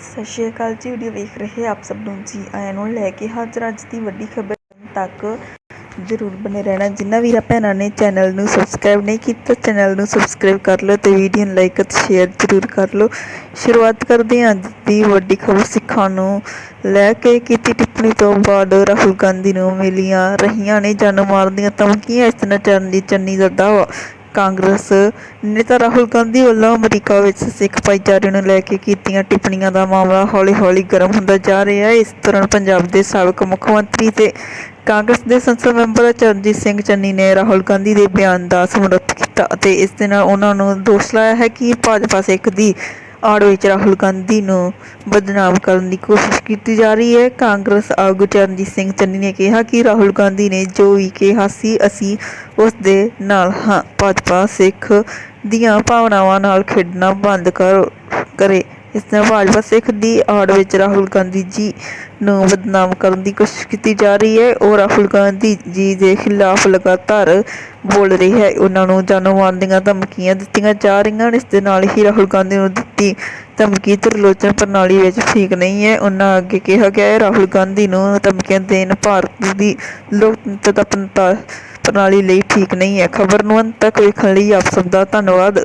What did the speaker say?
ਸਤਿ ਸ਼੍ਰੀ ਅਕਾਲ ਜੀ ਵੀਡੀਓ ਵੇਖ ਰਹੇ ਆਪ ਸਭ ਨੂੰ ਜੀ। ਆਇਆਂ ਨੂੰ ਲੈ ਕੇ ਹਾਜ਼ਰ ਅੱਜ ਦੀ ਵੱਡੀ ਖਬਰ ਤੱਕ ਜ਼ਰੂਰ ਬਨੇ ਰਹਿਣਾ। ਜਿੰਨਾ ਵੀਰਾਂ ਭੈਣਾਂ ਨੇ ਚੈਨਲ ਨੂੰ ਸਬਸਕ੍ਰਾਈਬ ਨਹੀਂ ਕੀਤਾ ਚੈਨਲ ਨੂੰ ਸਬਸਕ੍ਰਾਈਬ ਕਰ ਲਓ ਤੇ ਵੀਡੀਓ ਨੂੰ ਲਾਈਕ ਅਤੇ ਸ਼ੇਅਰ ਜ਼ਰੂਰ ਕਰ ਲਓ। ਸ਼ੁਰੂਆਤ ਕਰਦੇ ਹਾਂ ਅੱਜ ਦੀ ਵੱਡੀ ਖਬਰ ਸਿੱਖਾਂ ਨੂੰ ਲੈ ਕੇ। ਕੀਤੀ ਟਿੱਪਣੀ ਤੋਂ ਬਾਅਦ ਰਾਹੁਲ ਗਾਂਧੀ ਨੂੰ ਮਿਲੀਆਂ ਰਹੀਆਂ ਨੇ, ਜਾਨੋਂ ਮਾਰਨ ਦੀਆਂ ਧਮਕੀਆਂ। ਇਸ ਤਰ੍ਹਾਂ ਚੰਨੀ ਚੰਨੀ ਦਾ ਦਾਅਵਾ ਕਾਂਗਰਸ ਨੇਤਾ ਰਾਹੁਲ ਗਾਂਧੀ ਵੱਲੋਂ ਅਮਰੀਕਾ ਵਿੱਚ ਸਿੱਖ ਭਾਈਚਾਰੇ ਨੂੰ ਲੈ ਕੇ ਕੀਤੀਆਂ ਟਿੱਪਣੀਆਂ ਦਾ ਮਾਮਲਾ ਹੌਲੀ-ਹੌਲੀ ਗਰਮ ਹੁੰਦਾ ਜਾ ਰਿਹਾ ਹੈ। ਇਸ ਦੌਰਾਨ ਪੰਜਾਬ ਦੇ ਸਾਬਕਾ ਮੁੱਖ ਮੰਤਰੀ ਤੇ ਕਾਂਗਰਸ ਦੇ ਸੰਸਦ ਮੈਂਬਰ ਚਰਨਜੀਤ ਸਿੰਘ ਚੰਨੀ ਨੇ ਰਾਹੁਲ ਗਾਂਧੀ ਦੇ ਬਿਆਨ ਦਾ ਸਮਰਥਨ ਕੀਤਾ ਅਤੇ ਇਸ ਦੇ ਨਾਲ ਉਹਨਾਂ ਨੂੰ ਦੋਸ਼ ਲਾਇਆ ਹੈ ਕਿ ਭਾਜਪਾ ਸਿੱਖ ਦੀ ਆੜ ਵਿੱਚ ਰਾਹੁਲ ਗਾਂਧੀ ਨੂੰ ਬਦਨਾਮ ਕਰਨ ਦੀ ਕੋਸ਼ਿਸ਼ ਕੀਤੀ ਜਾ ਰਹੀ ਹੈ। ਕਾਂਗਰਸ ਆਗੂ ਚਰਨਜੀਤ ਸਿੰਘ ਚੰਨੀ ਨੇ ਕਿਹਾ ਕਿ ਰਾਹੁਲ ਗਾਂਧੀ ਨੇ ਜੋ ਵੀ ਕਿਹਾ ਸੀ, ਅਸੀਂ ਉਸ ਦੇ ਨਾਲ ਹਾਂ। ਭਾਜਪਾ ਸਿੱਖ ਦੀਆਂ ਭਾਵਨਾਵਾਂ ਨਾਲ ਖੇਡਣਾ ਬੰਦ ਕਰੋ ਕਰੇ। ਇਸ ਨਾਲ ਭਾਜਪਾ ਸਿੱਖ ਦੀ ਆੜ ਵਿੱਚ ਰਾਹੁਲ ਗਾਂਧੀ ਜੀ ਨੂੰ ਬਦਨਾਮ ਕਰਨ ਦੀ ਕੋਸ਼ਿਸ਼ ਕੀਤੀ ਜਾ ਰਹੀ ਹੈ। ਉਹ ਰਾਹੁਲ ਗਾਂਧੀ ਜੀ ਦੇ ਖਿਲਾਫ ਲਗਾਤਾਰ ਬੋਲ ਰਹੀ ਹੈ। ਉਹਨਾਂ ਨੂੰ ਜਾਨੋਂ ਮਾਰਨ ਦੀਆਂ ਧਮਕੀਆਂ ਦਿੱਤੀਆਂ ਜਾ ਰਹੀਆਂ ਹਨ। ਇਸ ਦੇ ਨਾਲ ਹੀ ਰਾਹੁਲ ਗਾਂਧੀ ਨੂੰ ਦਿੱਤੀ ਧਮਕੀ ਤਰਲੋਚਨ ਪ੍ਰਣਾਲੀ ਵਿੱਚ ਠੀਕ ਨਹੀਂ ਹੈ। ਉਹਨਾਂ ਅੱਗੇ ਕਿਹਾ ਗਿਆ ਹੈ, ਰਾਹੁਲ ਗਾਂਧੀ ਨੂੰ ਧਮਕੀਆਂ ਦੇਣ ਭਾਰਤ ਦੀ ਲੋਕਤੰਤਰ ਪ੍ਰਣਾਲੀ ਲਈ ਠੀਕ ਨਹੀਂ ਹੈ। ਖਬਰ ਨੂੰ ਅੰਤ ਤੱਕ ਵੇਖਣ ਲਈ ਆਪ ਸਭ ਦਾ ਧੰਨਵਾਦ।